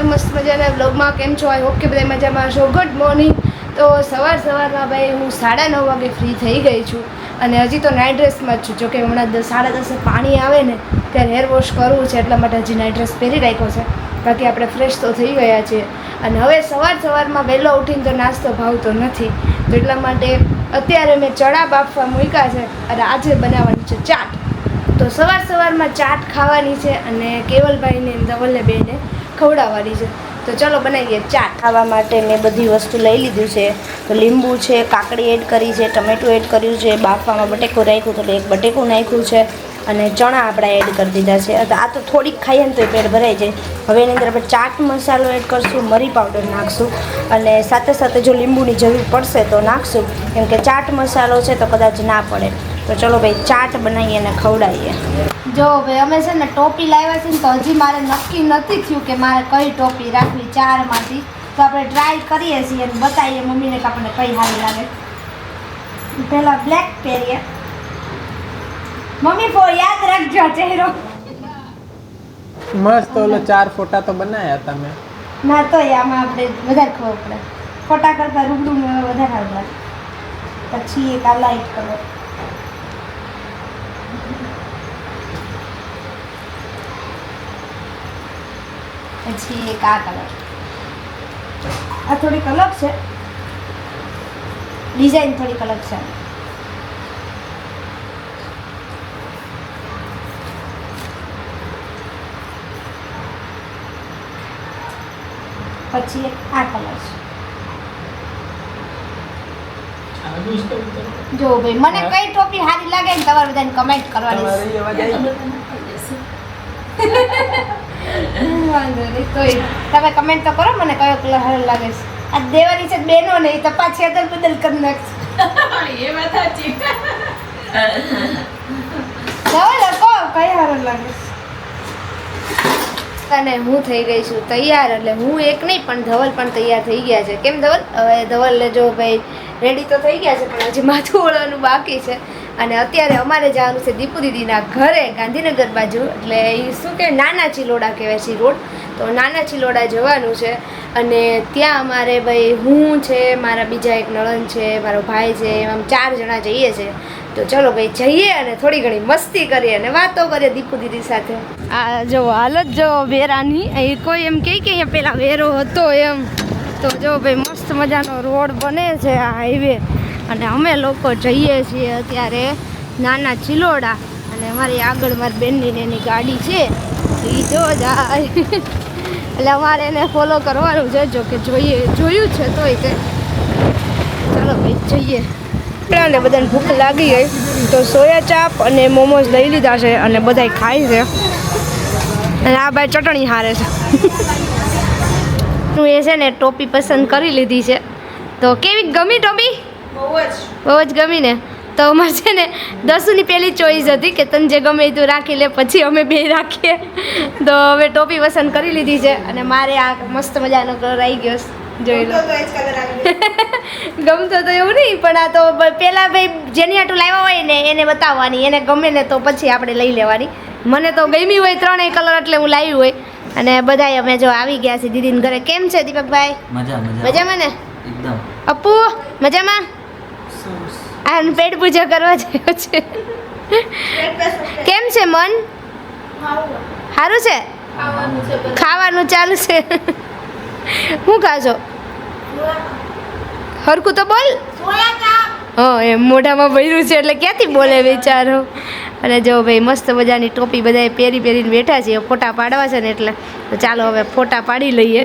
મારા મસ્ત મજાના બ્લોગમાં કેમ છો? આઈ હોપ કે બધા મજામાં છો ગુડ મોર્નિંગ તો સવાર સવારમાં ભાઈ, હું સાડા નવ વાગે ફ્રી થઈ ગઈ છું અને હજી તો નાઇટ ડ્રેસમાં જ છું. જોકે હમણાં સાડા દસે પાણી આવે ને, ત્યારે હેર વોશ કરવું છે, એટલા માટે હજી નાઇટ ડ્રેસ પહેરી રાખ્યો છે. બાકી આપણે ફ્રેશ તો થઈ ગયા છીએ. અને હવે સવાર સવારમાં વહેલો ઉઠીને તો નાસ્તો ભાવતો નથી. તો એટલા માટે અત્યારે મેં ચણા બાફવા મૂક્યા છે અને આજે બનાવવાની છે ચાટ. તો સવાર સવારમાં ચાટ ખાવાની છે અને કેવલભાઈને અને ધવલને બેને ખવડાવવાની છે. તો ચાલો બનાવીએ ચાટ. ખાવા માટે મેં બધી વસ્તુ લઈ લીધું છે. તો લીંબુ છે, કાકડી એડ કરી છે, ટમેટું એડ કર્યું છે, બાફવામાં બટેકું રાખ્યું તો એક બટેકું નાખ્યું છે અને ચણા આપણે એડ કરી દીધા છે. આ તો થોડીક ખાઈએ ને તો પેટ ભરાઈ જાય. હવે એની અંદર આપણે ચાટ મસાલો એડ કરશું, મરી પાવડર નાખશું અને સાથે સાથે જો લીંબુની જરૂર પડશે તો નાખશું. કેમ કે ચાટ મસાલો છે તો કદાચ ના પડે. તો ચલો ભાઈ ચાટ બનાવીએ અને ખવડાવીએ. જો ભાઈ અમે છે ને ટોપી લાવ્યા છે ને તો હજી મારે નક્કી નથી થયું કે મારે કઈ ટોપી રાખવી ચારમાંથી. તો આપણે ટ્રાય કરીએ છીએ અને બતાવીએ મમ્મીને કે આપણને કઈ સારી લાગે. પહેલાં બ્લેક પહેરીએ. મમ્મી ફો યાદ રાખજો ચહેરો. મસ્ત ઓલો ચાર ફોટા તો બનાયા તમે. ના તો આમાં આપણે વધારે ખબર પડે. ફોટા કરતાં રૂબરૂ વધારે આવડે પછી એક આ લાઈટ કલર પછી એક આ કલર આ થોડીક અલગ છે. ડિઝાઇન થોડીક અલગ છે. પછી એક આ કલર છે. જો ભાઈ મને કઈ ટોપી સારી લાગે ને તમારે બધાને કમેન્ટ કરવાની. વાંધો નહીં કોઈ તમે કમેન્ટ તો કરો મને કયો કલર સારો લાગે છે. આ દેવાની છે બેનો ને તો પાછી અદલ બદલ કરી નાખશે. ચાલો કહો કઈ સારો લાગે અને હું થઈ ગઈ છું તૈયાર એટલે હું એક નહીં પણ ધવલ પણ તૈયાર થઈ ગયા છે. કેમ ધવલ? હવે ધવલ જો ભાઈ રેડી તો થઈ ગયા છે પણ હજી માથું ઓળવાનું બાકી છે. અને અત્યારે અમારે જવાનું છે દીપુ દીદીના ઘરે, ગાંધીનગર બાજુ. એટલે એ શું કે, નાના ચિલોડા કહેવાય છે રોડ. તો નાના ચિલોડા જવાનું છે. અને ત્યાં અમારે ભાઈ હું છે, મારા બીજા એક નળન છે, મારો ભાઈ છે, એમ ચાર જણા જઈએ છે. તો ચલો ભાઈ જઈએ અને થોડી ઘણી મસ્તી કરીએ અને વાતો કરીએ દીપુ દીદી સાથે. આ જો હાલત જો વેરાની. એ કોઈ એમ કહે કે અહીંયા પેલા વેરો હતો એમ. તો જો ભાઈ મસ્ત મજાનો રોડ બને છે આ હાઈવે અને અમે લોકો જઈએ છીએ અત્યારે નાના ચિલોડા અને અમારી આગળ મારી બેનની એની ગાડી છે. એ જો જાય. એટલે અમારે એને ફોલો કરવાનું છે, જો કે જોઈએ, જોયું છે તોય તે ચાલો ભાઈ, જઈએ. ને બધાને ભૂખ લાગી ગઈ. તો સોયા ચાપ અને મોમોઝ લઈ લીધા છે અને બધાય ખાય છે. અને આ ભાઈ ચટણી હારે છે. હું એ છે ને ટોપી પસંદ કરી લીધી છે. તો કેવી ગમી ટોપી? બહુ જ ગમી ને. તો અમારે છે ને દસુની પહેલી ચોઈસ હતી કે તને જે ગમે તું રાખી લે પછી અમે બે રાખીએ. તો હવે ટોપી પસંદ કરી લીધી છે અને મારે આ મસ્ત મજાનો કલર આવી ગયો. જોઈ લો. ગમતો તો એવું નહીં પણ આ તો પહેલાં ભાઈ જેની આટું લાવ્યા હોય ને એને બતાવવાની એને ગમે ને તો પછી આપણે લઈ લેવાની. મને તો ગમી હોય ત્રણેય કલર એટલે હું લાવી હોય. અને બધાય અમે જો આવી ગયા છે દીદીને ઘરે. કેમ છે દીપકભાઈ? મજા મજા. મજામાં ને? એકદમ. અપ્પુ મજામાં? પેટ પૂજા કરવા જેવો છે. કેમ છે મન? સારું છે? ખાવાનું ચાલુ છે. શું ખાજો હરકું તો બોલ. હા એમ મોઢામાં ભર્યું છે એટલે ક્યાંથી બોલે વિચારો? અને જો ભાઈ મસ્ત મજાની ટોપી બધાએ પહેરી પહેરીને બેઠા છે ફોટા પાડવા છે ને એટલે. તો ચાલો હવે ફોટા પાડી લઈએ.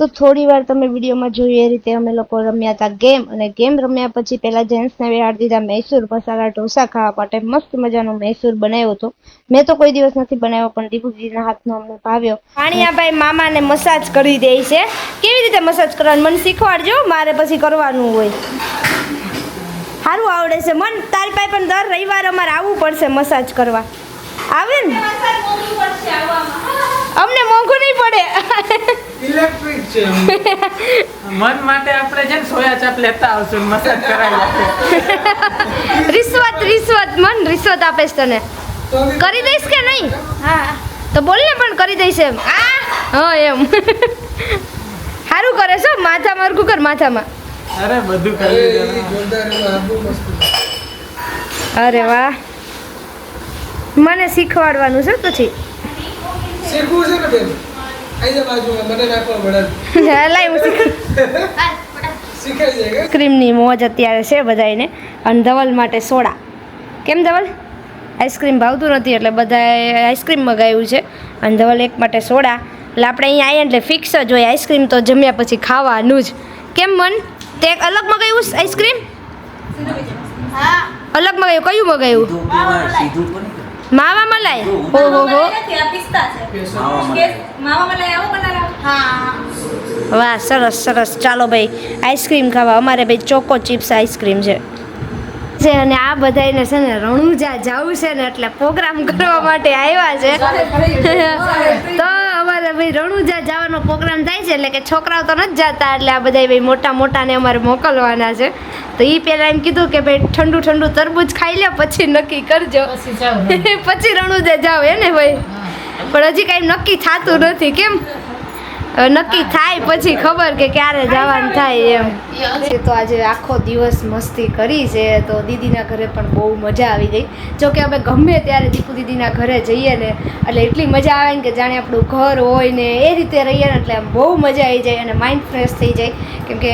તો થોડી વાર તમે વિડીયોમાં જોયું એ રીતે અમે લોકો રમ્યા હતા ગેમ અને ગેમ રમ્યા પછી પહેલાં જેન્ટ્સને બેહાડી દીધા મૈસૂર મસાલા ઢોસા ખાવા માટે. મસ્ત મજાનો મૈસૂર બનાવ્યો હતો. મેં તો કોઈ દિવસ નથી બનાવ્યો પણ દીપુજીના હાથનો અમને ભાવ્યો. પાણીયાભાઈ મામાને મસાજ કરી દે છે. કેવી રીતે મસાજ કરવાનું? મને શીખવાડજો મારે પછી કરવાનું હોય. સારું આવડે છે. મન તારી પાસે પણ દર રવિવારે અમારે આવવું પડશે મસાજ કરવા. આવે ને? અમને મોંઘું નહીં પડે. ઇલેક્ટ્રિક છે. મન માટે આપણે છે ને સોયા ચાપ લેતા આવશું મસાજ કરાવી રિશ્વત રિશ્વત મન રિશ્વત આપીશ તને. કરી દઈશ કે નહીં? હા. તો બોલ ને પણ કરી દઈશ એમ. હા. એમ. સારું કરે છો માથામાં મારકું કર માથામાં. અરે બધું કરી અરે વાહ. મને શીખવાડવાનું છે પછી. શીખવું છે ને બેન? આઈસ્ક્રીમની મોજ અત્યારે છે બધાને અને ધવલ માટે સોડા. કેમ ધવલ? આઈસ્ક્રીમ ભાવતું નથી એટલે બધાએ આઈસ્ક્રીમ મગાવ્યું છે. અને ધવલ એક માટે સોડા. એટલે આપણે અહીંયા આવીએ એટલે ફિક્સ જ હોય આઈસ્ક્રીમ તો જમ્યા પછી ખાવાનું જ. કેમ મન? તે અલગ મગાવ્યું આઈસ્ક્રીમ અલગ મગાવ્યું? કયું મગાવ્યું? માવા મલાઈ. ઓહો હો. વાહ સરસ સરસ. ચાલો ભાઈ આઈસ્ક્રીમ ખાવા. અમારે ભાઈ ચોકો ચિપ્સ આઈસ્ક્રીમ છે. છે અને આ બધાને છે ને રણુજા જવું છે ને એટલે પ્રોગ્રામ કરવા માટે આવ્યા છે. તો અમારે ભાઈ રણુજા જવાનો પ્રોગ્રામ થાય છે એટલે કે છોકરાઓ તો નથી જતા એટલે આ બધા ભાઈ મોટા મોટાને અમારે મોકલવાના છે. તો એ પહેલાં એમ કીધું કે ભાઈ ઠંડુ ઠંડુ તરબૂચ ખાઈ લે પછી નક્કી કરજો. પછી રણુદે જાવ હે ને ભાઈ પણ હજી કાંઈ નક્કી થતું નથી કેમ? નક્કી થાય પછી ખબર કે ક્યારે જવાનું થાય એમ. તો આજે આખો દિવસ મસ્તી કરી છે, તો દીદીના ઘરે પણ બહુ મજા આવી ગઈ. જો કે અમે ગમે ત્યારે દીપુ દીદીના ઘરે જઈએ ને, એટલે એટલી મજા આવે ને કે જાણે આપણું ઘર હોય ને, એ રીતે રહીએ ને એટલે બહુ મજા આવી જાય અને માઇન્ડ ફ્રેશ થઈ જાય. કેમકે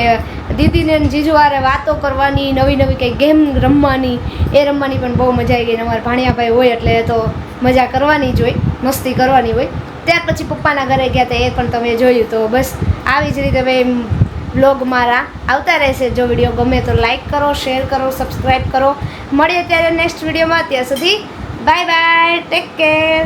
દીદીને જીજુવારે વાતો કરવાની, નવી નવી કંઈ ગેમ રમવાની, એ રમવાની પણ બહુ મજા આવી ગઈ અમારા ભાણિયાભાઈ હોય એટલે તો મજા કરવાની જ હોય, મસ્તી કરવાની હોય. ત્યાર પછી પપ્પાના ઘરે ગયા હતા એ પણ તમે જોયું તો બસ. આવી જ રીતે ભાઈ બ્લોગ મારા આવતા રહેશે. જો વીડિયો ગમે તો લાઈક કરો શેર કરો સબસ્ક્રાઈબ કરો. મળીએ ત્યારે નેક્સ્ટ વિડીયોમાં ત્યાં સુધી બાય બાય ટેક કેર